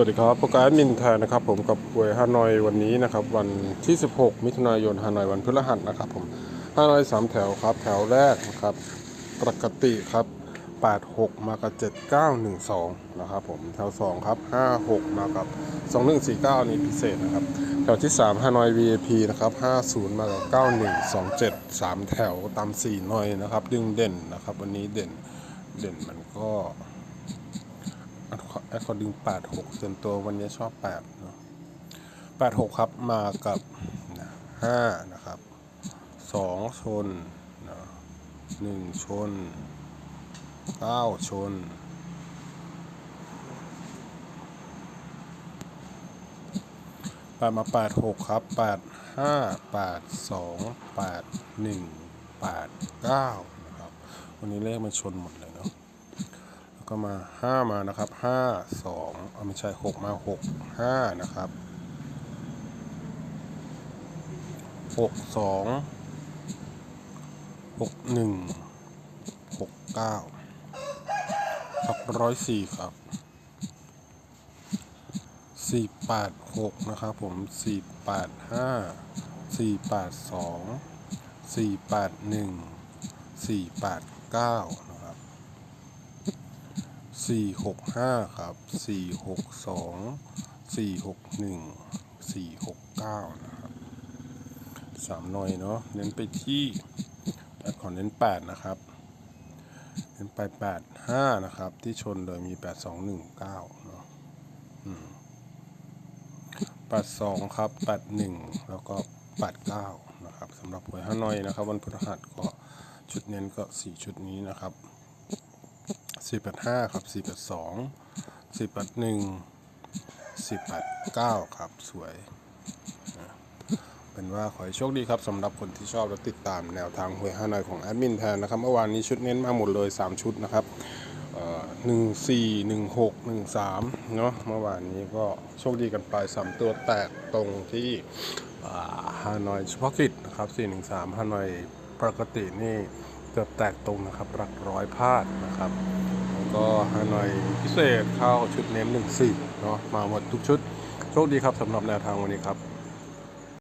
วัสดีครับโปรแกรมมินไทยนะครับ ผมกับหวยฮานอยวันนี้นะครับ วันที่ 16 มิถุนายนฮานอยวันพฤหัสนะครับผมฮานอยสามแถวครับ แถวแรกนะครับปกติครับ 86 มากับ 7912 นะครับผมแถว 2 ครับ 56 มากับ 2149 นี่พิเศษนะครับ แถวที่ 3ฮานอย VIP นะครับ 50 มากับ 9127 3 แถวตาม4หน่อยนะครับ ดึงเด่นนะครับ วันนี้เด่นเด่นมันก็ แอคคอร์ดิง86ส่วนตัววันนี้ชอบ8เนาะ86ครับมากับนะ5นะครับ2ชนนะ1ชน9ชนแปดมาแปดหกครับแปดห้าแปดสองแปดหนึ่งแปดเก้านะครับ วันนี้เลขมันชนหมดเลยเนาะ ก็มาห้ามานะครับห้าสองเอาไม่ใช่หกมาหกห้านะครับหกสองหกหนึ่งหกเก้าหกร้อยสี่ครับสี่แปดหกนะครับผมสี่แปดห้าสี่แปดสองสี่แปดหนึ่งสี่แปดเก้า สี่หกห้าครับสี่หกสองสี่หกหนึ่งสี่หกเก้านะครับสามหน่อยเนาะเน้นไปที่แอดขอเน้นแปดนะครับเน้นไปแปดห้านะครับ ที่ชนโดยมีแปดสองหนึ่งเก้าเนาะแปดสองครับแปดหนึ่งแล้วก็แปดเก้านะครับสำหรับหวยฮานอยนะครับ วันพฤหัสก็ชุดเน้นก็สี่ชุดนี้นะครับ สี่แปดห้าครับสี่แปดสองสี่แปดหนึ่งสี่แปดเก้าครับสวยเป็นว่าขอให้โชคดีครับสำหรับคนที่ชอบและติดตามแนวทางหวยฮานอยของแอดมินแทนนะครับเมื่อวานนี้ชุดเน้นมาหมดเลย 3 ชุดนะครับหนึ่งสี่หนึ่งหกหนึ่งสามเนาะเมื่อวานนี้ก็โชคดีกันไปสามตัวแตกตรงที่ฮานอยเฉพาะกิจนะครับสี่หนึ่งสามฮานอยปกตินี่เกือบแตกตรงนะครับหลักร้อยพลาดนะครับ ก็ฮานอยพิเศษข้าวชุดเน้นหนึ่งสี่เนาะมาหมดทุกชุด โชคดีครับสำหรับแนวทางวันนี้ครับ